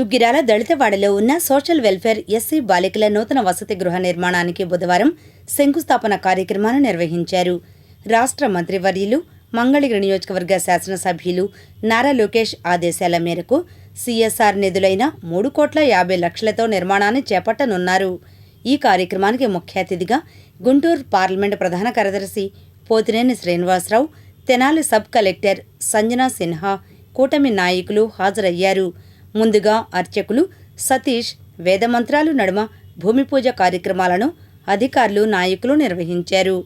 దుగ్గిరాల దళితవాడలో ఉన్న social welfare SC బాలికల నూతన వసతి గృహ నిర్మాణానికి బుధవారం శంకుస్థాపన కార్యక్రమాన్ని నిర్వహించారు. రాష్ట్ర మంత్రివర్యులు మంగళగిరి నియోజకవర్గ శాసనసభ్యులు నారా లోకేష్ ఆదేశాల మేరకు సీఎస్ఆర్ నిధులైన మూడు కోట్ల యాభై లక్షలతో నిర్మాణాన్ని చేపట్టనున్నారు. ఈ కార్యక్రమానికి ముఖ్య అతిథిగా గుంటూరు పార్లమెంటు ప్రధాన కార్యదర్శి పోతినేని శ్రీనివాసరావు తెనాలి సబ్ కలెక్టర్ సంజనా సిన్హా కూటమి నాయకులు హాజరయ్యారు. ముందుగా అర్చకులు సతీష్ వేదమంత్రాలు నడుమ భూమి పూజ కార్యక్రమాలను అధికారులు నాయకులు నిర్వహించారు.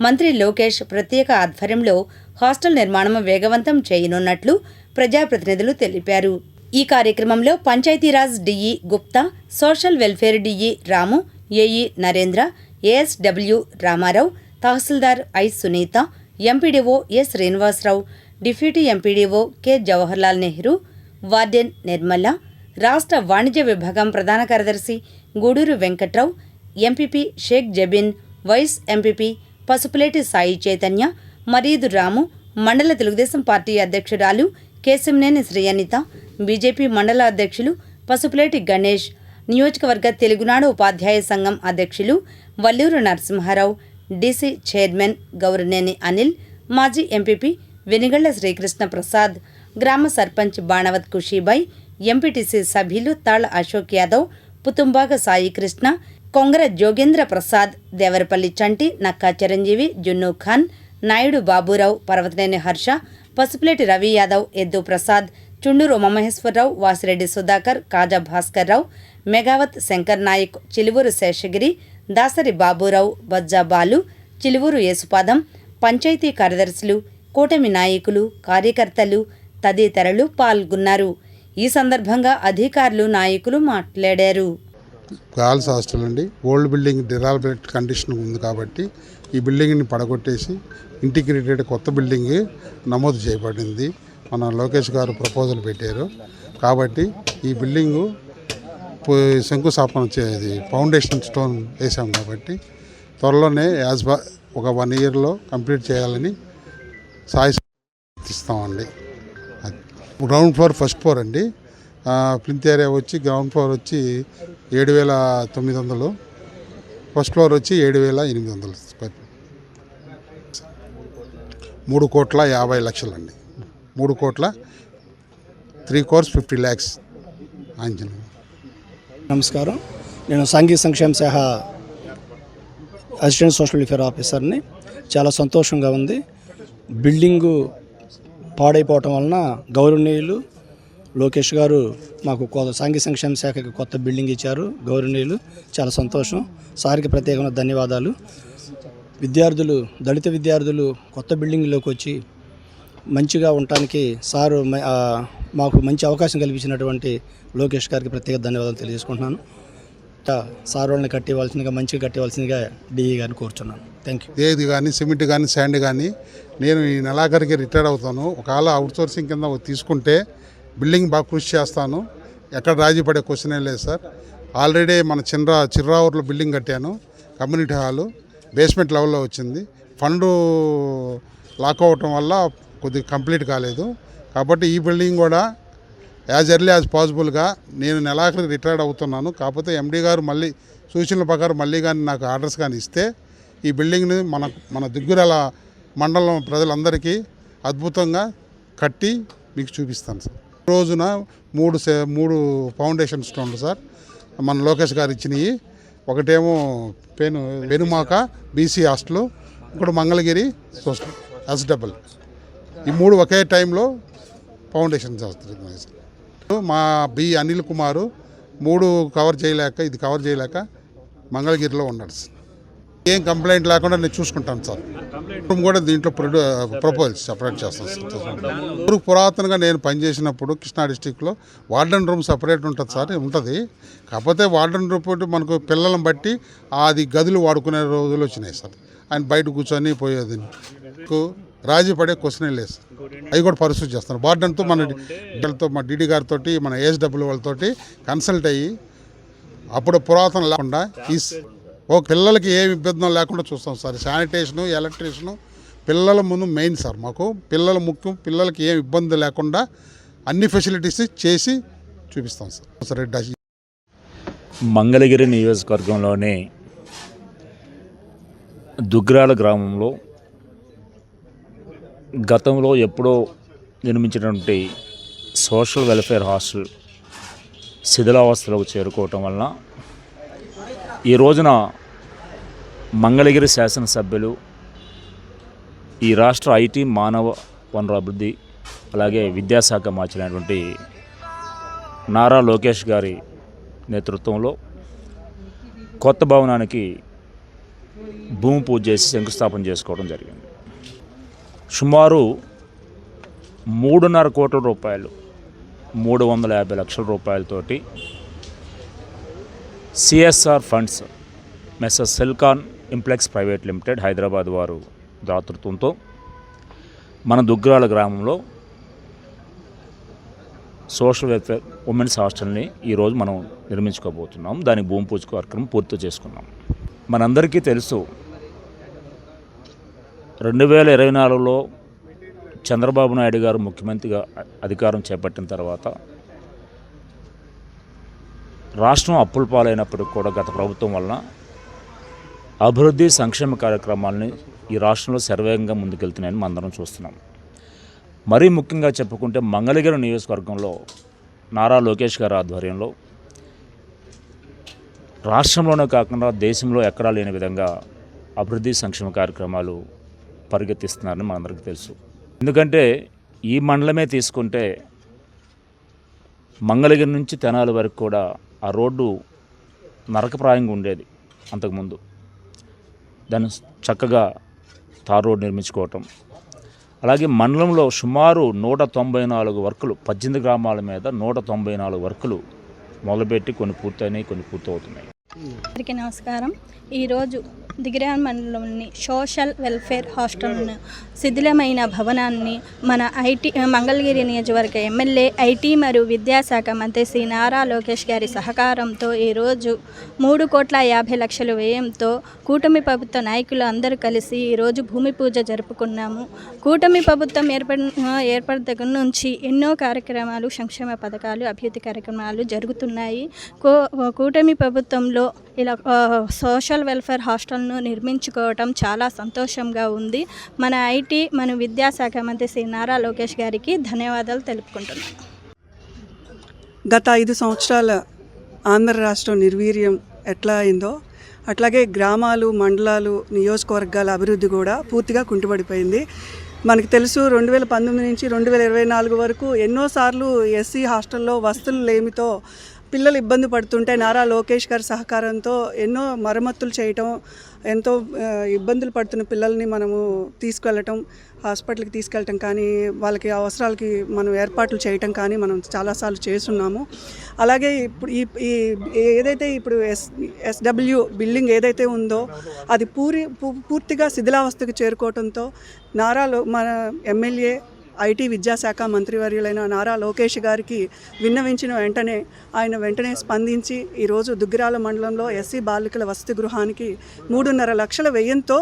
మంత్రి లోకేష్ ప్రత్యేక ఆధ్వర్యంలో హాస్టల్ నిర్మాణం వేగవంతం చేయనున్నట్లు ప్రజాప్రతినిధులు తెలిపారు. ఈ కార్యక్రమంలో Panchayati Raj DE Gupta social welfare DE Ramu AE Narendra ASW Rama Rao tahsildar I Sunitha MPDO S Srinivasa Rao deputy MPDO K Jawaharlal Nehru warden Nirmala రాష్ట్ర వాణిజ్య విభాగం ప్రధాన కార్యదర్శి Guduru Venkat Rao MPP Sheikh Jabeen vice MPP Pasupuleti Sai Chaitanya Mareedu Ramu మండల Telugu Desam party అధ్యక్షురాలు Kesamneni శ్రీయనిత BJP మండల అధ్యక్షులు పసుపులేటి గణేష్ నియోజకవర్గ తెలుగునాడు ఉపాధ్యాయ సంఘం అధ్యక్షులు వల్లూరు నరసింహారావు డీసీ చైర్మన్ గౌరనేని అనిల్ మాజీ ఎంపీపీ వెనిగళ్ళ శ్రీకృష్ణ ప్రసాద్ గ్రామ సర్పంచ్ బాణవత్ కుషీబాయ్ ఎంపీటీసీ సభ్యులు తాళ్ అశోక్ యాదవ్ పుతుంబాగ సాయికృష్ణ కొంగర జోగేంద్ర ప్రసాద్ దేవరపల్లి చంటి నక్కా చిరంజీవి జున్నూ ఖాన్ నాయుడు బాబురావు పర్వతనేని హర్ష పసుపులేటి రవి యాదవ్ ఎద్దు ప్రసాద్ చుండూరు ఉమామహేశ్వరరావు వాసిరెడ్డి సుధాకర్ కాజా భాస్కర్ రావు మెగావత్ శంకర్ నాయక్ చిలువూరు శేషగిరి దాసరి బాబురావు బజ్జా బాలు చిలువూరు యేసుపాదం పంచాయతీ కార్యదర్శులు కూటమి నాయకులు కార్యకర్తలు తదితరులు పాల్గొన్నారు. ఈ సందర్భంగా అధికారులు నాయకులు మాట్లాడారు. గర్ల్స్ హాస్టల్ అండి ఓల్డ్ బిల్డింగ్ డిరాల్బెట్ కండిషన్ ఉంది కాబట్టి ఈ బిల్డింగ్ని పడగొట్టేసి ఇంటిగ్రేటెడ్ కొత్త బిల్డింగ్ నమోదు చేయబడింది. మన లోకేష్ గారు ప్రపోజల్ పెట్టారు. కాబట్టి ఈ బిల్డింగు శంకుస్థాపన చేది ఫౌండేషన్ స్టోన్ వేసాం కాబట్టి త్వరలోనే యాజ్ బా ఒక వన్ ఇయర్లో కంప్లీట్ చేయాలని సాయి ఇస్తామండి. గ్రౌండ్ ఫ్లోర్ ఫస్ట్ ఫ్లోర్ అండి. ప్లింత్ ఏరియా వచ్చి గ్రౌండ్ ఫ్లోర్ వచ్చి ఏడు వేల తొమ్మిది వందలు ఫస్ట్ ఫ్లోర్ వచ్చి ఏడు వేల ఎనిమిది వందలు స్క్వేర్ మూడు కోట్ల యాభై లక్షలండి. మూడు కోట్ల త్రీ కోర్స్ ఫిఫ్టీ ల్యాక్స్ ఆంజనేయ నమస్కారం. నేను సాంఘిక సంక్షేమ శాఖ అసిస్టెంట్ సోషల్ వెల్ఫేర్ ఆఫీసర్ని. చాలా సంతోషంగా ఉంది. బిల్డింగు పాడైపోవటం వలన గౌరవనీయులు లోకేష్ గారు మాకు కొత్త సాంఘిక సంక్షేమ శాఖకి కొత్త బిల్డింగ్ ఇచ్చారు. గౌరవనీయులు చాలా సంతోషం. సార్కి ప్రత్యేకమైన ధన్యవాదాలు. విద్యార్థులు దళిత విద్యార్థులు కొత్త బిల్డింగ్లోకి వచ్చి మంచిగా ఉండటానికి సారు మ- మాకు మంచి అవకాశం కల్పించినటువంటి లోకేష్ గారికి ప్రత్యేక ధన్యవాదాలు తెలియజేసుకుంటున్నాను. సార్ వాళ్ళని కట్టివ్వాల్సిందిగా మంచిగా కట్టివ్వాల్సిందిగా డిఈ గారిని కోరుచున్నాను. థ్యాంక్ యూ ఏది కానీ సిమెంట్ కానీ శాండ్ కానీ నేను ఈ నెలాఖరికి రిటైర్ అవుతాను. ఒకవేళ అవుట్సోర్సింగ్ కింద తీసుకుంటే బిల్డింగ్ బాగా కృషి చేస్తాను. ఎక్కడ రాజీ పడే క్వశ్చనే లేదు సార్. ఆల్రెడీ మన చిన్న చిర్రావూరులో బిల్డింగ్ కట్టాను కమ్యూనిటీ హాలు బేస్మెంట్ లెవెల్లో వచ్చింది. ఫండ్ లాక్ అవ్వటం వల్ల కొద్దిగా కంప్లీట్ కాలేదు. కాబట్టి ఈ బిల్డింగ్ కూడా యాజ్ ఎర్లీ యాజ్ పాసిబుల్గా నేను నెలాఖరికి రిటైర్డ్ అవుతున్నాను. కాకపోతే ఎండీ గారు మళ్ళీ సూచనల ప్రకారం మళ్ళీ కానీ నాకు ఆర్డర్స్ కానీ ఇస్తే ఈ బిల్డింగ్ని మన మన దుగ్గురాల మండలం ప్రజలందరికీ అద్భుతంగా కట్టి మీకు చూపిస్తాను సార్. ఈ రోజున మూడు సే- మూడు ఫౌండేషన్ స్టోన్లు సార్. మన లోకేష్ గారు ఇచ్చినవి ఒకటేమో పెను పెనుమాక బీసీ హాస్టల్ ఇంకోటి మంగళగిరి సోషల్ ఎస్డబుల్ ఈ మూడు ఒకే టైంలో ఫౌండేషన్ చేస్తున్నాయి సార్. మా బి అనిల్ కుమారు మూడు కవర్ చేయలేక ఇది కవర్ చేయలేక మంగళగిరిలో ఉన్నాడు సార్. ఏం కంప్లైంట్ లేకుండా నేను చూసుకుంటాను సార్. రూమ్ కూడా దీంట్లో ప్రొడ్యూ ప్రపోజ్ సపరేట్ చేస్తాను సార్. ఊరు పురాతనగా నేను పనిచేసినప్పుడు కృష్ణా డిస్టిక్లో వార్డెన్ రూమ్ సపరేట్ ఉంటుంది సార్ ఉంటుంది. కాకపోతే వార్డెన్ రూమ్ మనకు పిల్లలను బట్టి అది గదులు వాడుకునే రోజులు వచ్చినాయి సార్. ఆయన బయట కూర్చొని పోయేది. రాజీ పడే క్వశ్చనే లేదు. సార్ అవి కూడా పరిస్థితి చేస్తాను వార్డెన్తో మన వీళ్ళతో మా డీడీ గారితో మన ఏఎస్డబ్ల్యూ వాళ్ళతోటి కన్సల్ట్ అయ్యి అప్పుడు పురాతన లేకుండా ఈ ఓ పిల్లలకి ఏ ఇబ్బంది లేకుండా చూస్తాం సార్. శానిటేషను ఎలక్ట్రిషను పిల్లల ముందు మెయిన్ సార్ మాకు. పిల్లల ముఖ్యం పిల్లలకి ఏం ఇబ్బంది లేకుండా అన్ని ఫెసిలిటీస్ చేసి చూపిస్తాం సార్. సరే డస్ మంగళగిరి నియోజకవర్గంలోని దుగ్రాల గ్రామంలో గతంలో ఎప్పుడో నిర్మించినటువంటి సోషల్ వెల్ఫేర్ హాస్టల్ శిథిలావస్థలకు చేరుకోవటం వలన ఈ రోజున మంగళగిరి శాసనసభ్యులు ఈ రాష్ట్ర ఐటీ మానవ వనరు అభివృద్ధి అలాగే విద్యాశాఖ మార్చినటువంటి నారా లోకేష్ గారి నేతృత్వంలో కొత్త భవనానికి భూమి పూజ చేసి శంకుస్థాపన చేసుకోవడం జరిగింది. సుమారు మూడున్నర కోట్ల రూపాయలు మూడు వందల యాభై లక్షల రూపాయలతోటి CSR funds messrs Celkon Impex private limited Hyderabad వారు దాతృత్వంతో మన దుగ్గరాల గ్రామంలో సోషల్ వెల్ఫేర్ ఉమెన్స్ హాస్టల్ని ఈరోజు మనం నిర్మించుకోబోతున్నాం. దానికి భూమి పూజ కార్యక్రమం పూర్తి చేసుకున్నాం. మనందరికీ తెలుసు రెండు వేల ఇరవై నాలుగులో చంద్రబాబు నాయుడు గారు ముఖ్యమంత్రిగా అధికారం చేపట్టిన తర్వాత రాష్ట్రం అప్పుల పాలైనప్పటికి కూడా గత ప్రభుత్వం వలన అభివృద్ధి సంక్షేమ కార్యక్రమాలని ఈ రాష్ట్రంలో సర్వేగంగా ముందుకెళ్తున్నాయని మనందరం చూస్తున్నాం. మరీ ముఖ్యంగా చెప్పుకుంటే మంగళగిరి నియోజకవర్గంలో నారా లోకేష్ గారి ఆధ్వర్యంలో రాష్ట్రంలోనే కాకుండా దేశంలో ఎక్కడా లేని విధంగా అభివృద్ధి సంక్షేమ కార్యక్రమాలు పరిగెత్తిస్తున్నారని మనందరికీ తెలుసు. ఎందుకంటే ఈ మండలమే తీసుకుంటే మంగళగిరి నుంచి తెనాలి వరకు కూడా ఆ రోడ్డు నరకప్రాయంగా ఉండేది అంతకుముందు. దాన్ని చక్కగా తార్ రోడ్ నిర్మించుకోవటం. అలాగే మండలంలో సుమారు నూట తొంభై నాలుగు వర్కులు పద్దెనిమిది గ్రామాల మీద నూట తొంభై నాలుగు వర్కులు మొదలుపెట్టి కొన్ని పూర్తయినాయి కొన్ని పూర్తవుతున్నాయి. అందరికీ నమస్కారం. ఈరోజు దిగిరాన్ మండలంలోని సోషల్ వెల్ఫేర్ హాస్టల్ను శిథిలమైన భవనాన్ని మన ఐటీ మంగళగిరి నియోజకవర్గ ఎమ్మెల్యే ఐటీ మరియు విద్యాశాఖ మంత్రి శ్రీ నారా లోకేష్ గారి సహకారంతో ఈరోజు మూడు కోట్ల యాభై లక్షల వ్యయంతో కూటమి ప్రభుత్వ నాయకులు అందరూ కలిసి ఈరోజు భూమి పూజ జరుపుకున్నాము. కూటమి ప్రభుత్వం ఏర్పడిన ఏర్పడిన దగ్గర నుంచి ఎన్నో కార్యక్రమాలు సంక్షేమ పథకాలు అభివృద్ధి కార్యక్రమాలు జరుగుతున్నాయి. కూటమి ప్రభుత్వంలో ఇలా సోషల్ వెల్ఫేర్ హాస్టల్ను నిర్మించుకోవటం చాలా సంతోషంగా ఉంది. మన ఐటీ మన విద్యాశాఖ మంత్రి శ్రీ నారా లోకేష్ గారికి ధన్యవాదాలు తెలుపుకుంటున్నాను గత ఐదు సంవత్సరాల ఆంధ్ర రాష్ట్రం నిర్వీర్యం ఎట్లా అయిందో అట్లాగే గ్రామాలు మండలాలు నియోజకవర్గాల అభివృద్ధి కూడా పూర్తిగా కుంటుపడిపోయింది మనకు తెలుసు రెండు వేల పంతొమ్మిది నుంచి రెండు వేల ఇరవై నాలుగు వరకు ఎన్నోసార్లు ఎస్సీ హాస్టల్లో వసతులు లేమితో పిల్లలు ఇబ్బంది పడుతుంటే నారా లోకేష్ గారి సహకారంతో ఎన్నో మరమ్మతులు చేయటం ఎంతో ఇబ్బందులు పడుతున్న పిల్లల్ని మనము తీసుకెళ్ళటం హాస్పిటల్కి తీసుకెళ్ళటం కానీ వాళ్ళకి అవసరాలకి మనం ఏర్పాట్లు చేయటం కానీ మనం చాలాసార్లు చేస్తున్నాము. అలాగే ఇప్పుడు ఈ ఈ ఏదైతే ఇప్పుడు ఎస్ ఎస్డబ్ల్యూ బిల్డింగ్ ఏదైతే ఉందో అది పూరి పూ- పూర్తిగా శిథిలావస్థకు చేరుకోవడంతో నారాలో మన ఎమ్మెల్యే ఐటీ విద్యాశాఖ మంత్రివర్యులైన నారా లోకేష్ గారికి విన్నవించిన వెంటనే ఆయన వెంటనే స్పందించి ఈరోజు దుగ్గిరాల మండలంలో ఎస్సీ బాలికల వసతి గృహానికి మూడున్నర లక్షల వ్యయంతో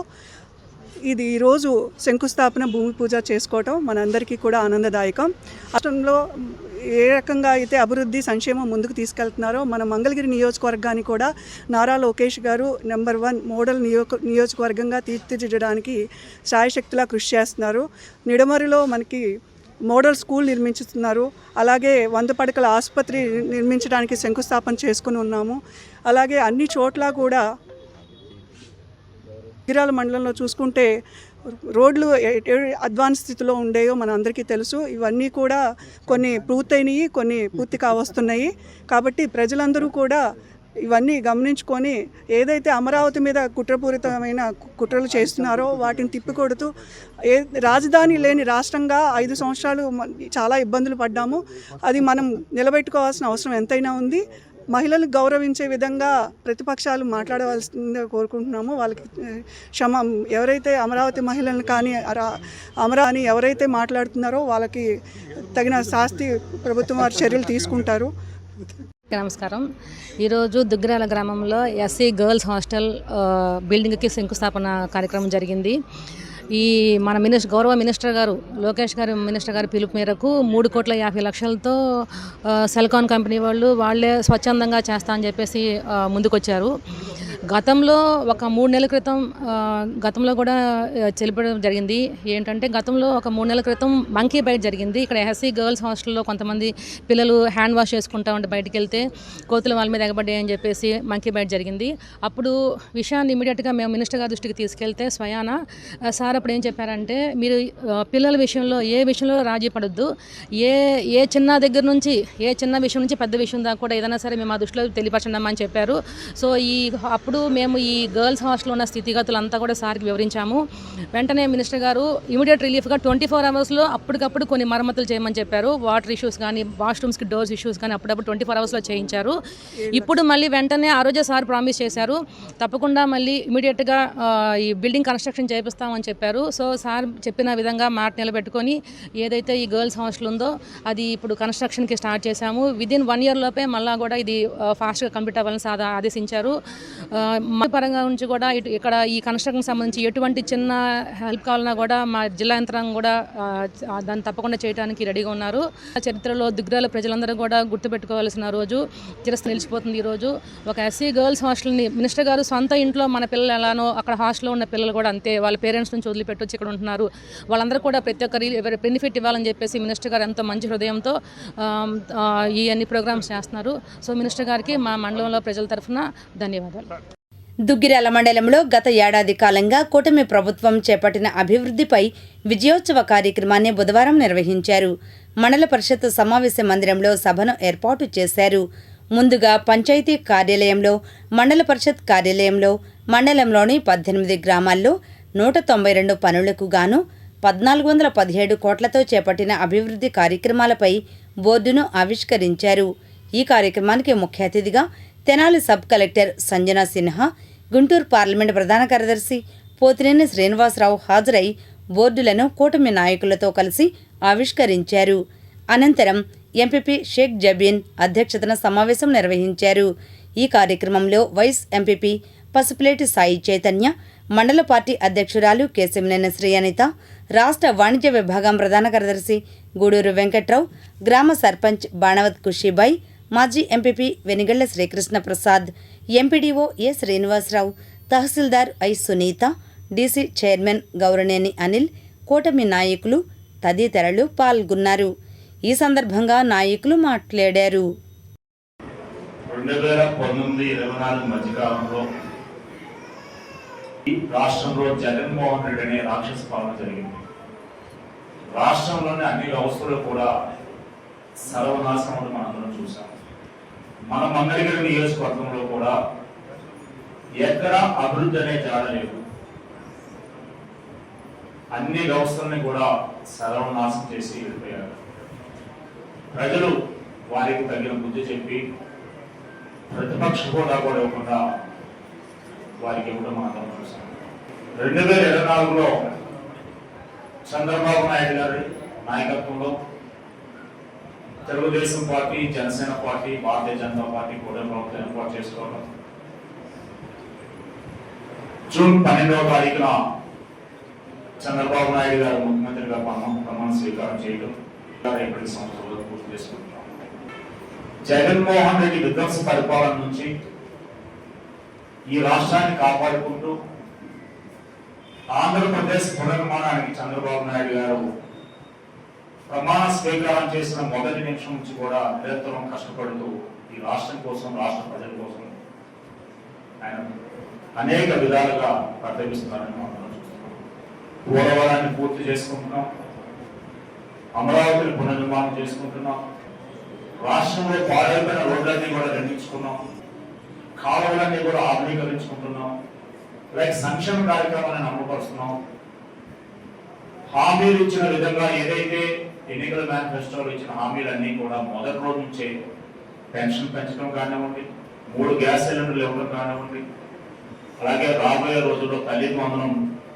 ఇది ఈరోజు శంకుస్థాపన భూమి పూజ చేసుకోవటం మనందరికీ కూడా ఆనందదాయకం. రాష్ట్రంలో ఏ రకంగా అయితే అభివృద్ధి సంక్షేమం ముందుకు తీసుకెళ్తున్నారో మన మంగళగిరి నియోజకవర్గాన్ని కూడా నారా లోకేష్ గారు నెంబర్ వన్ మోడల్ నియోజక నియోజకవర్గంగా తీర్చిదిద్దడానికి సాయశక్తిలా కృషి చేస్తున్నారు. నిడమరిలో మనకి మోడల్ స్కూల్ నిర్మించుతున్నారు. అలాగే వంద పడకల ఆసుపత్రి నిర్మించడానికి శంకుస్థాపన చేసుకుని ఉన్నాము. అలాగే అన్ని చోట్ల కూడా గిరాల మండలంలో చూసుకుంటే రోడ్లు అడ్వాన్స్ స్థితిలో ఉండేయో మన అందరికీ తెలుసు. ఇవన్నీ కూడా కొన్ని పూర్తయినాయి కొన్ని పూర్తి కావస్తున్నాయి. కాబట్టి ప్రజలందరూ కూడా ఇవన్నీ గమనించుకొని ఏదైతే అమరావతి మీద కుట్రపూరితమైన కుట్రలు చేస్తున్నారో వాటిని తిప్పికొడుతూ ఏ రాజధాని లేని రాష్ట్రంగా ఐదు సంవత్సరాలు చాలా ఇబ్బందులు పడ్డాము. అది మనం నిలబెట్టుకోవాల్సిన అవసరం ఎంతైనా ఉంది. మహిళలు గౌరవించే విధంగా ప్రతిపక్షాలు మాట్లాడవలసిందిగా కోరుకుంటున్నాము. వాళ్ళకి క్షమ ఎవరైతే అమరావతి మహిళలను కానీ అరా- అమరా అని ఎవరైతే మాట్లాడుతున్నారో వాళ్ళకి తగిన శాస్తి ప్రభుత్వం వారి చర్యలు తీసుకుంటారు. నమస్కారం. ఈరోజు దుగ్గరాల గ్రామంలో ఎస్సీ గర్ల్స్ హాస్టల్ బిల్డింగ్కి శంకుస్థాపన కార్యక్రమం జరిగింది. ఈ మన మినిస్టర్ గౌరవ మినిస్టర్ గారు లోకేష్ గారు మినిస్టర్ గారి పిలుపు మేరకు మూడు కోట్ల యాభై లక్షలతో సెల్కాన్ కంపెనీ వాళ్ళు వాళ్ళే స్వచ్ఛందంగా చేస్తా అని చెప్పేసి ముందుకొచ్చారు. గతంలో ఒక మూడు నెలల క్రితం గతంలో కూడా ఆ, జరిగింది. ఏంటంటే గతంలో ఒక మూడు నెలల క్రితం మంకీ బైట్ జరిగింది. ఇక్కడ ఎస్సీ గర్ల్స్ హాస్టల్లో కొంతమంది పిల్లలు హ్యాండ్ వాష్ చేసుకుంటా ఉంటే బయటికి వెళ్తే కోతులు వాళ్ళ మీద ఎగబడ్డాయి అని చెప్పేసి మంకీ బైట్ జరిగింది. అప్పుడు విషయాన్ని ఇమీడియట్గా మేము మినిస్టర్ గారి దృష్టికి తీసుకెళ్తే స్వయాన సార్ అప్పుడు ఏం చెప్పారంటే మీరు పిల్లల విషయంలో ఏ విషయంలో రాజీ పడద్దు. ఏ ఏ చిన్న దగ్గర నుంచి ఏ చిన్న విషయం నుంచి పెద్ద విషయం దాకా కూడా ఏదైనా సరే మేము ఆ దృష్టిలో తెలియపరచండి అని చెప్పారు. సో ఈ అప్పుడు మేము ఈ గర్ల్స్ హాస్టల్లో ఉన్న స్థితిగతులు అంతా కూడా సార్కి వివరించాము. వెంటనే మినిస్టర్ గారు ఇమీడియట్ రిలీఫ్గా ట్వంటీ ఫోర్ అవర్స్లో అప్పటికప్పుడు కొన్ని మరమ్మతులు చేయమని చెప్పారు. వాటర్ ఇష్యూస్ కానీ వాష్రూమ్స్కి డోర్స్ ఇష్యూస్ కానీ అప్పుడప్పుడు ట్వంటీ ఫోర్ అవర్స్లో చేయించారు. ఇప్పుడు మళ్ళీ వెంటనే ఆ రోజే సార్ ప్రామిస్ చేశారు. తప్పకుండా మళ్ళీ ఇమీడియట్గా ఈ బిల్డింగ్ కన్స్ట్రక్షన్ చేపిస్తామని చెప్పారు. సో సార్ చెప్పిన విధంగా మాట నిలబెట్టుకొని ఏదైతే ఈ గర్ల్స్ హాస్టల్ ఉందో అది ఇప్పుడు కన్స్ట్రక్షన్కి స్టార్ట్ చేశాము. విదిన్ వన్ ఇయర్ లోపే మళ్ళా కూడా ఇది ఫాస్ట్గా కంప్లీట్ అవ్వాలని సాదా ఆదేశించారు. మా పరంగా నుంచి కూడా ఇటు ఇక్కడ ఈ కన్స్ట్రక్షన్ సంబంధించి ఎటువంటి చిన్న హెల్ప్ కావాలన్నా కూడా మా జిల్లా యంత్రాంగం కూడా దాన్ని తప్పకుండా చేయడానికి రెడీగా ఉన్నారు. చరిత్రలో దిగ్గురాల ప్రజలందరూ కూడా గుర్తుపెట్టుకోవాల్సిన రోజు చిరస్ నిలిచిపోతుంది ఈ రోజు. ఒక ఎస్సీ గర్ల్స్ హాస్టల్ని మినిస్టర్ గారు సొంత ఇంట్లో మన పిల్లలు ఎలానో అక్కడ హాస్టల్లో ఉన్న పిల్లలు కూడా అంతే. వాళ్ళ పేరెంట్స్ నుంచి వదిలిపెట్టొచ్చి ఇక్కడ ఉంటున్నారు. వాళ్ళందరూ కూడా ప్రతి ఒక్కరి బెనిఫిట్ ఇవ్వాలని చెప్పేసి మినిస్టర్ గారు ఎంతో మంచి హృదయంతో ఈ అన్ని ప్రోగ్రామ్స్ చేస్తున్నారు. సో మినిస్టర్ గారికి మా మండలంలో ప్రజల తరఫున ధన్యవాదాలు. దుగ్గిరాల మండలంలో గత ఏడాది కాలంగా కూటమి ప్రభుత్వం చేపట్టిన అభివృద్ధిపై విజయోత్సవ కార్యక్రమాన్ని బుధవారం నిర్వహించారు. మండల పరిషత్ సమావేశ మందిరంలో సభను ఏర్పాటు చేశారు. ముందుగా పంచాయతీ కార్యాలయంలో మండల పరిషత్ కార్యాలయంలో మండలంలోని పద్దెనిమిది గ్రామాల్లో నూట తొంభై రెండు పనులకు గాను పద్నాలుగు వందల పదిహేడు కోట్లతో చేపట్టిన అభివృద్ధి కార్యక్రమాలపై బోర్డును ఆవిష్కరించారు. ఈ కార్యక్రమానికి ముఖ్య అతిథిగా Tenali sub collector Sanjana Sinha Guntur parliament ప్రధాన కార్యదర్శి పోతినేని శ్రీనివాసరావు హాజరై బోర్డులను కూటమి నాయకులతో కలిసి ఆవిష్కరించారు. అనంతరం ఎంపీపీ షేక్ జబీన్ అధ్యక్షతన సమావేశం నిర్వహించారు. ఈ కార్యక్రమంలో వైస్ ఎంపీపీ పసుపులేటి సాయి చైతన్య మండల పార్టీ అధ్యక్షురాలు కేశంనేని శ్రీ అనిత రాష్ట్ర వాణిజ్య విభాగం ప్రధాన కార్యదర్శి గూడూరు వెంకట్రావు గ్రామ సర్పంచ్ బాణవత్ కుషీబాయ్ మాజీ MPP Venigalla Srikrishna Prasad MPDO A Srinivasa Rao tahsildar I Sunitha DC chairman Gauraneni Anil కూటమి నాయకులు తదితరులు పాల్గొన్నారు. ఈ సందర్భంగా నాయకులు మాట్లాడారు. రెండు వేల పంతొమ్మిది ఇరవై నాలుగు మధ్యకాలంలో రాష్ట్రంలో జగన్మోహన్ రెడ్డి అనే రాక్షస పాలన జరిగింది. రాష్ట్రంలోని అన్ని వ్యవస్థలు కూడా సర్వనాశనం మనందరం చూసాం మన మంగళగిరి నియోజకవర్గంలో కూడా ఎక్కడ అభివృద్ధి అనే జాడలేదు అన్ని వ్యవస్థల్ని కూడా సర్వనాశం చేసి వెళ్ళిపోయారు. ప్రజలు వారికి తగిన బుద్ధి చెప్పి ప్రతిపక్ష హోదా కూడా ఇవ్వకుండా వారికి ఇవ్వడం మాత్రం చూసాం రెండు వేల ఇరవై నాలుగులో చంద్రబాబు నాయుడు గారి నాయకత్వంలో Telugu Desam party Janasena party Bharatiya Janata party కూడా ప్రభుత్వం ఏర్పాటు చేసుకోవడం. జూన్ పన్నెండవ తారీఖున చంద్రబాబు నాయుడు గారు ముఖ్యమంత్రిగా ప్రమాణ ప్రమాణ స్వీకారం చేయడం ఇప్పటి సంవత్సరంలో పూర్తి చేసుకుంటున్నాం జగన్మోహన్ రెడ్డి విధ్వంస పరిపాలన నుంచి ఈ రాష్ట్రాన్ని కాపాడుకుంటూ ఆంధ్రప్రదేశ్ పునర్మాణానికి చంద్రబాబు నాయుడు గారు ప్రమాణ స్వీకారం చేసిన మొదటి నిమిషం నుంచి కూడా నిరంతరం కష్టపడుతూ ఈ రాష్ట్రం కోసం రాష్ట్ర ప్రజల కోసం ఆయన అనేక విధాలుగా ప్రతిపిస్తున్నారని మనం చూస్తున్నాం. పోలవరాన్ని పూర్తి చేసుకుంటున్నాం. అమరావతిని పునర్నిర్మాణం చేసుకుంటున్నాం. రాష్ట్రంలో పాడైపోయిన రోడ్లన్నీ కూడా నిర్మించుకున్నాం. కాలువలన్నీ కూడా ఆధునీకరించుకుంటున్నాం. లైక్ సంక్షేమ కార్యక్రమాలను అమలుపరుస్తున్నాం హామీలు ఇచ్చిన విధంగా ఏదైతే ఎన్నికల మేనిఫెస్టోలో ఇచ్చిన హామీలన్నీ కూడా మొదటి రోజు నుంచే పెన్షన్ పెంచడం కానివ్వండి మూడు గ్యాస్ సిలిండర్లు ఇవ్వడం కానివ్వండి అలాగే రాబోయే రోజుల్లో తల్లి వందనం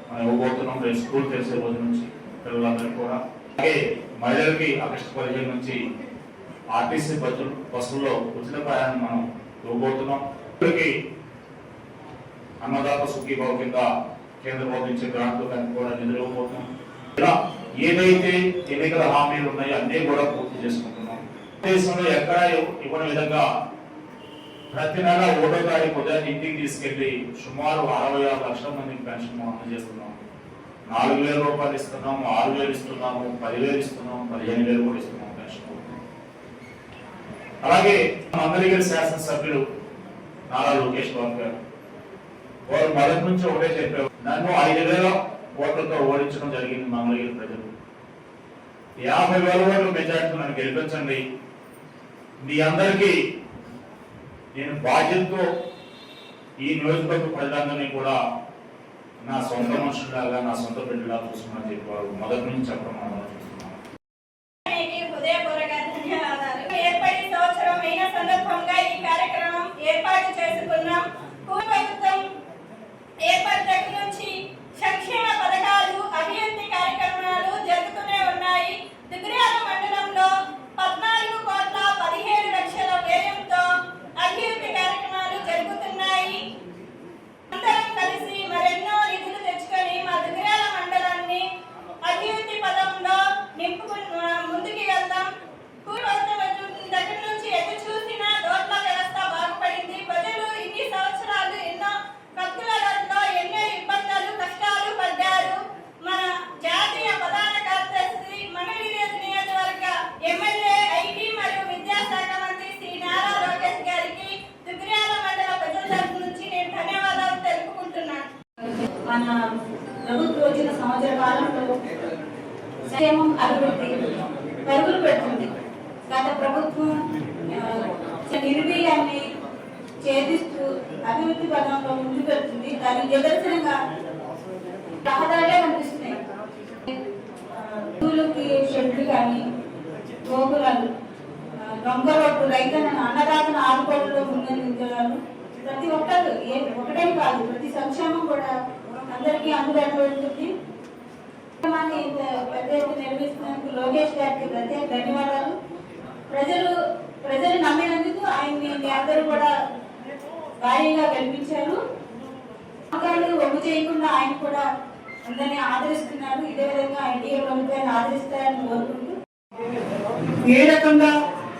మనం ఇవ్వబోతున్నాం రేపు స్కూల్ తెలిసే రోజు నుంచి పిల్లలందరికీ కూడా. అలాగే మహిళలకి ఆగస్టు పదిహేను నుంచి ఆర్టీసీ బస్సులు బస్సుల్లో ఉచిత ప్రయాణం మనం ఇవ్వబోతున్నాం. అన్నదాత సుఖీభావ కింద కేంద్ర ప్రభుత్వం ఇచ్చే గ్రాంట్లు కానీ కూడా నిధులు ఇలా ఏదైతే ఎన్నికల హామీలు ఉన్నాయో అన్నీ కూడా పూర్తి చేసుకుంటున్నాం. దేశంలో ఎక్కడా ఇవ్వని విధంగా ప్రతి నెల ఒకటో తారీఖు ఉదయం ఇంటికి తీసుకెళ్ళి సుమారు అరవై ఆరు లక్షల మందికి పెన్షన్ అందజేస్తున్నాం నాలుగు వేల రూపాయలు ఇస్తున్నాము ఆరు వేలు ఇస్తున్నాము పదివేలు ఇస్తున్నాము పదిహేను వేలు కూడా ఇస్తున్నాము పెన్షన్ అలాగే మంగళగిరి శాసనసభ్యులు నారా లోకేష్ బాబు గారు. వారు మొదటి నుంచి ఒకటే చెప్పారు నన్ను ఐదు వేల ఓట్లతో ఓడించడం జరిగింది మంగళగిరి ప్రజలు. యాభై వేల ఓట్ల మెజార్టీ నన్ను గెలిపించండి. మీ అందరికీ నేను బాధ్యతతో ఈ నియోజకవర్గ ప్రజలందరినీ కూడా నా సొంత మనుషులాగా నా సొంత బిడ్డలా చూసుకున్నా చెప్పి వారు మొదటి నుంచి చెప్పడం మనం చూస్తున్నాం మీకు హృదయపూర్వక ధన్యవాదాలు ఏర్పడి సంవత్సరం అయిన సందర్భంగా ఈ కార్యక్రమం ఏర్పాటు చేసుకున్నాం కూటమి ప్రభుత్వం ఏర్పడ్డ నుంచి సంక్షేమ పథకాలు అభివృద్ధి కార్యక్రమాలు జరుగుతూనే ఉన్నాయి దుగ్గిరాల మండలంలో పద్నాలుగు కోట్ల పదిహేడు లక్షల వ్యయంతో అభివృద్ధి కార్యక్రమాలు జరుగుతున్నాయి అందరం కలిసి మరెన్నో నిధులు తెచ్చుకొని మా దుగ్గిరాల మండలాన్ని అభివృద్ధి పదంలో నింపుకున్న ముందుకు వెళ్దాం పూర్వోత్తమ దగ్గర నుంచి ఎటు చూసినా రోడ్ల వ్యవస్థ బాగుపడింది ప్రజలు ఇన్ని సంవత్సరాలు ఎన్నో కత్తులలో ఎన్నో ఇబ్బందులు కష్టాలు పడ్డారు మన జాతీయ ప్రధాన కార్యదర్శి మంగళగిరి నియోజకవర్గ ఎమ్మెల్యే ఐటీ మరియు విద్యాశాఖ మంత్రి శ్రీ నారా లోకేష్ గారికి దుగ్గిరాల మండల ప్రజల తరపు నుంచి నేను ధన్యవాదాలు తెలుపుకుంటున్నాను మన ప్రభుత్వం వచ్చిన సంవత్సర కాలంలో సంక్షేమం అభివృద్ధి పరుగులు పెడుతుంది గత ప్రభుత్వం ఆ, నిర్వీర్యాన్ని ఛేదిస్తూ అభివృద్ధి పదంలో ముందుకు వెళ్తుంది దానికి నిదర్శనంగా రహదారులే కనిపిస్తున్నాయి ఆ, స్కూలుకి షెడ్లు కానీ గోపురాలు ఆ, దొంగ రోడ్డు రైతులను అన్నదాతను ఆదుకోవడంలో ఉద్యోగాలు ప్రతి ఒక్కరు ఏ ఒకటే కాదు ప్రతి సంక్షేమం కూడా అందరికీ అందుబాటులో ఉంటుంది. పెద్ద ఎత్తున నిర్వహిస్తున్నందుకు లోకేష్ గారికి ప్రత్యేక ధన్యవాదాలు. ప్రజలు ప్రజలు నమ్మినందుకు ఆయన్ని మీ అందరూ కూడా భారీగా గెలిపించారు. నమ్మకాలు ఒమ్ము చేయకుండా ఆయన కూడా అందరినీ ఆదరిస్తున్నారు. ఇదే విధంగా ఎన్డీఏ ప్రభుత్వాన్ని ఆదరిస్తారని కోరుకుంటూ. ఏ రకంగా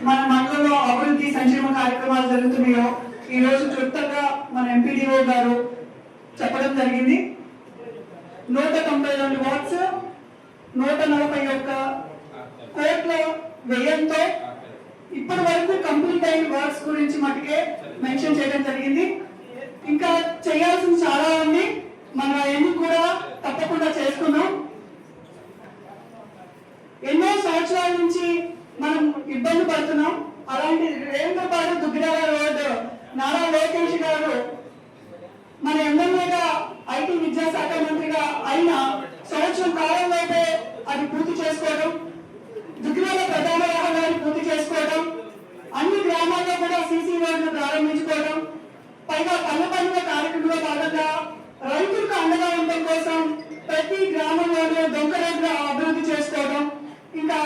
మన మండలంలో అభివృద్ధి సంక్షేమ కార్యక్రమాలు జరుగుతున్నాయో ఈ రోజు క్లుప్తంగా మన ఎంపీడీఓ గారు చెప్పడం జరిగింది. నూట తొంభై రెండు వాట్స్ నూట నలభై ఒక్క కోట్ల వ్యయంతో ఇప్పటి వరకు కంప్లీట్ అయిన వర్క్స్ గురించి మటుకే మెన్షన్ చేయడం జరిగింది. ఇంకా చేయాల్సిన చాలా ఉంది. మన అవన్నీ కూడా తప్పకుండా చేసుకున్నాం ఎన్నో సంవత్సరాల నుంచి మనం ఇబ్బంది పడుతున్నాం. అలాంటి రేణుకపాడు దుగ్గిరాల రోడ్డు నారా లోకేష్ గారు మన ఎమ్మెల్యేగా ఐటీ విద్యాశాఖ మంత్రిగా అయిన సంవత్సరం కాలంలోపే అది పూర్తి చేసుకోవడం దుగ్గిరాల ప్రధాన రహదారి పూర్తి చేసుకోవడం అన్ని గ్రామాల్లో కూడా సీసీ రోడ్లు ప్రారంభించుకోవడం పైగా పల్లె పండుగ కార్యక్రమంలో భాగంగా రైతులకు అండగా ఉండడం కోసం ప్రతి గ్రామంలోనే దొంగ రోడ్లు అభివృద్ధి చేసుకోవడం ఇంకా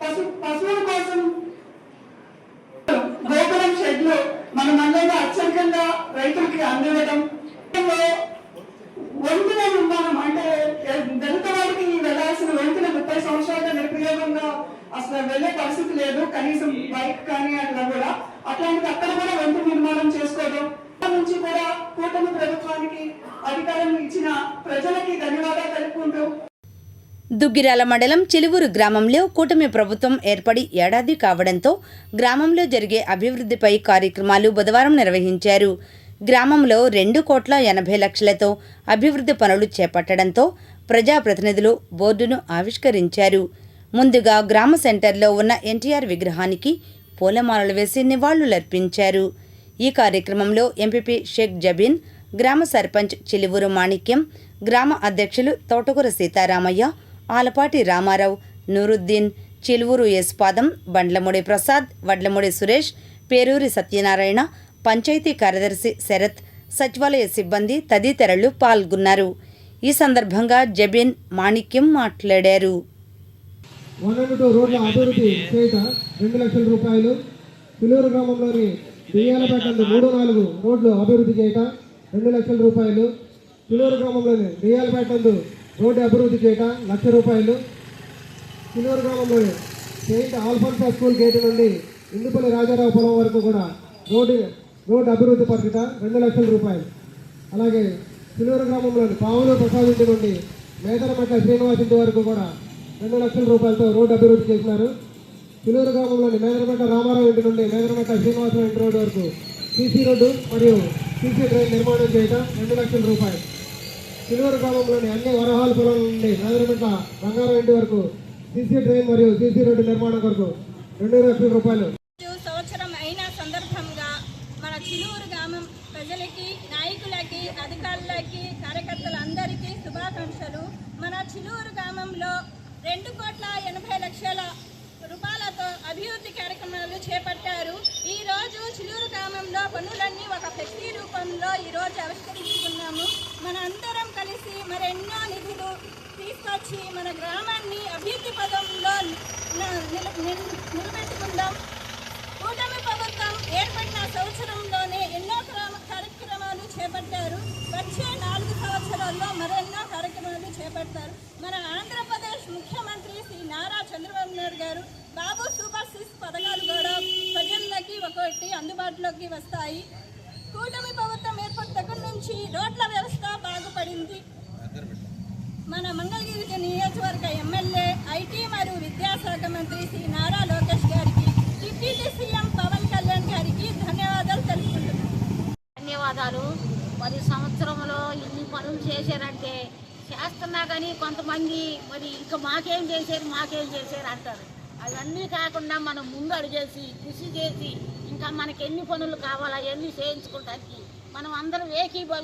పశు పశువుల కోసం గోకులం షెడ్లు మన మండలంలో అత్యధికంగా రైతులకి అందివ్వడం వంతున నిర్మాణం అంటే దళిత వారికి వెళ్ళాల్సిన వంతున ముప్పై సంవత్సరాలుగా నిరుపయోగంగా అసలు వెళ్ళే పరిస్థితి లేదు కనీసం బైక్ కానీ అట్లా కూడా అట్లాంటిది అక్కడ కూడా వంతు నిర్మాణం చేసుకోవడం నుంచి కూడా కూటమి ప్రభుత్వానికి అధికారం ఇచ్చిన ప్రజలకి ధన్యవాదాలు తెలుపుకుంటూ దుగ్గిరాల మండలం చిలువురు గ్రామంలో కూటమి ప్రభుత్వం ఏర్పడి ఏడాది కావడంతో గ్రామంలో జరిగే అభివృద్ధిపై కార్యక్రమాలు బుధవారం నిర్వహించారు. గ్రామంలో రెండు కోట్ల ఎనభై లక్షలతో అభివృద్ధి పనులు చేపట్టడంతో ప్రజాప్రతినిధులు బోర్డును ఆవిష్కరించారు. ముందుగా గ్రామ సెంటర్లో ఉన్న ఎన్టీఆర్ విగ్రహానికి పూలమాలలు వేసి నివాళులర్పించారు. ఈ కార్యక్రమంలో ఎంపీపీ షేక్ జబీన్ గ్రామ సర్పంచ్ చిలువురు మాణిక్యం గ్రామ అధ్యక్షులు తోటకూర సీతారామయ్య ఆలపాటి రామారావు నూరుద్దీన్ చిలువురు యశ్పాదం బండ్లమూడి ప్రసాద్ వడ్లమూడి సురేష్ పేరూరి సత్యనారాయణ పంచాయతీ కార్యదర్శి శరత్ సచివాలయ సిబ్బంది తదితరులు పాల్గొన్నారు. ఈ సందర్భంగా జబీన్ మాణిక్యం మాట్లాడారు. రెండు లక్షల రూపాయలు పిలూరు గ్రామంలోని బియ్యాలపేట మూడు నాలుగు రోడ్లు అభివృద్ధి చేయట రెండు లక్షల రూపాయలు గ్రామంలోని రోడ్డు అభివృద్ధి చేయట లక్ష రూపాయలు. చిలూరు గ్రామంలోని సెయింట్ ఆల్ఫాన్సా స్కూల్ గేటు నుండి ఇందుపల్లి రాజారావు పొలం వరకు కూడా రోడ్డు రోడ్డు అభివృద్ధి పరిస్థిత రెండు లక్షల రూపాయలు. అలాగే చిలూరు గ్రామంలోని పావులు ప్రసాద్ ఇంటి నుండి మేదరమెట్ల శ్రీనివాస్ ఇంటి వరకు కూడా రెండు లక్షల రూపాయలతో రోడ్డు అభివృద్ధి చేసినారు. చిలూరు గ్రామంలోని మేదరమెట్ల రామారావు ఇంటి నుండి మేదరమెట్ల శ్రీనివాసరావు ఇంటి రోడ్డు వరకు సీసీ రోడ్డు మరియు సీసీ డ్రైన్ నిర్మాణం చేయటం రెండు లక్షల రూపాయలు. సిల్వర్ గ్రామంలోని అన్ని వరహాల పొలం నుండి మేదరమెట్ల రంగారావు ఇంటి వరకు సీసీ ట్రైన్ మరియు సీసీ రోడ్డు నిర్మాణం కొరకు రెండు లక్షల రూపాయలు. సంవత్సరం అయిన సందర్భంగా మన చిలువురు గ్రామం ప్రజలకి నాయకులకి అధికారులకి కార్యకర్తలందరికీ శుభాకాంక్షలు. మన చిలువురు గ్రామంలో రెండు కోట్ల ఎనభై లక్షల రూపాయలతో అభివృద్ధి కార్యక్రమాలు చేపట్టారు. ఈ రోజు చిలూరు గ్రామంలో పనులన్నీ ఒక ఫ్లెక్సీ రూపంలో ఈ రోజు ఆవిష్కరించుకున్నాము. మన అందరం కలిసి మరెన్నో నిధులు తీసుకొచ్చి మన గ్రామాన్ని అభివృద్ధి పదంలో నిలబెట్టుకుందాం. కూటమి ప్రభుత్వం ఏర్పడిన సంవత్సరంలోనే ఎన్నో కార్యక్రమాలు చేపట్టారు. వచ్చే నాలుగు సంవత్సరాల్లో మరెన్నో కార్యక్రమాలు చేపడతారు. మన ఆంధ్రప్రదేశ్ ముఖ్య చంద్రబాబు నాయుడు గారు బాబు సూపర్ సిక్స్ పథకాలు కూడా ప్రజలకి ఒకటి అందుబాటులోకి వస్తాయి. కూటమి ప్రభుత్వం ఏర్పడిన దగ్గర నుంచి రోడ్ల వ్యవస్థ బాగుపడింది. మన మంగళగిరి నియోజకవర్గ ఎమ్మెల్యే ఐటీ మరియు విద్యాశాఖ మంత్రి శ్రీ నారా లోకేష్ గారికి డిప్యూటీ సీఎం పవన్ కళ్యాణ్ గారికి ధన్యవాదాలు తెలుపుతున్నాను ధన్యవాదాలు. పది సంవత్సరంలో ఇన్ని పనులు చేశారంటే చేస్తున్నా కానీ కొంతమంది మరి ఇంకా మాకేం చేశారు మాకేం చేశారు అంటారు. అవన్నీ కాకుండా మనం ముందు అడిగేసి కృషి చేసి ఇంకా మనకి ఎన్ని పనులు కావాలా అవన్నీ చేయించుకోవడానికి మనం అందరం ఏకీభవి